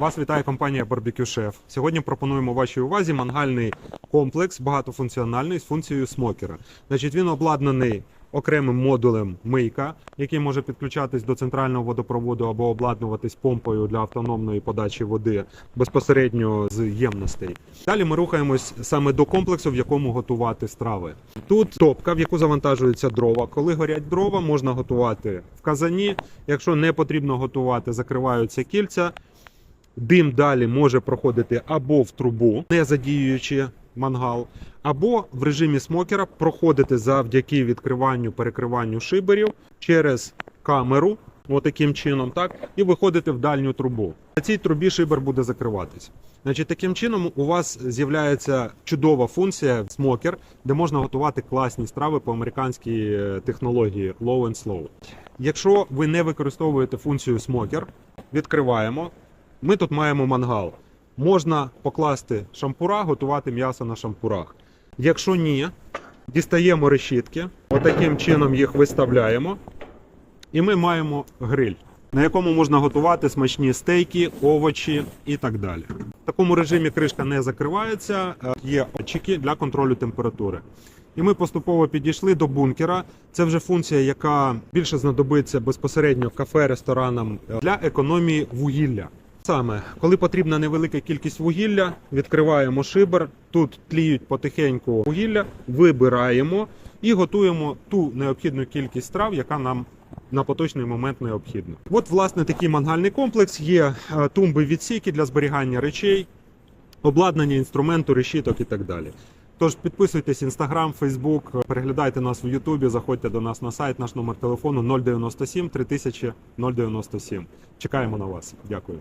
Вас вітає компанія Barbecue Chef. Сьогодні пропонуємо вашій увазі мангальний комплекс багатофункціональний з функцією смокера. Значить, він обладнаний окремим модулем мийка, який може підключатись до центрального водопроводу або обладнуватись помпою для автономної подачі води безпосередньо з ємностей. Далі ми рухаємось саме до комплексу, в якому готувати страви. Тут топка, в яку завантажуються дрова. Коли горять дрова, можна готувати в казані. Якщо не потрібно готувати, закриваються кільця. Дим далі може проходити або в трубу, не задіюючи мангал, або в режимі смокера проходити завдяки відкриванню перекриванню шиберів через камеру, отаким чином, так, і виходити в дальню трубу. На цій трубі шибер буде закриватись. Значить, таким чином у вас з'являється чудова функція смокер, де можна готувати класні страви по американській е, технології low and slow. Якщо ви не використовуєте функцію смокер, відкриваємо. Ми тут маємо мангал. Можна покласти шампура, готувати м'ясо на шампурах. Якщо ні, дістаємо решітки, отаким чином їх виставляємо, і ми маємо гриль, на якому можна готувати смачні стейки, овочі і так далі. В такому режимі кришка не закривається, е, є очики для контролю температури. І ми поступово підійшли до бункера. Це вже функція, яка більше знадобиться безпосередньо кафе, ресторанам для економії вугілля. Саме, коли потрібна невелика кількість вугілля, відкриваємо шибер. Тут тліють потихеньку вугілля, вибираємо і готуємо ту необхідну кількість страв, яка нам на поточний момент необхідна. От, власне, такий мангальний комплекс. Є е, тумби відсіки для зберігання речей, обладнання інструменту, решіток і так далі. Тож підписуйтесь Інстаграм, Фейсбук, переглядайте нас в Ютубі, заходьте до нас на сайт, наш номер телефону 097 3000 097. Чекаємо на вас. Дякую.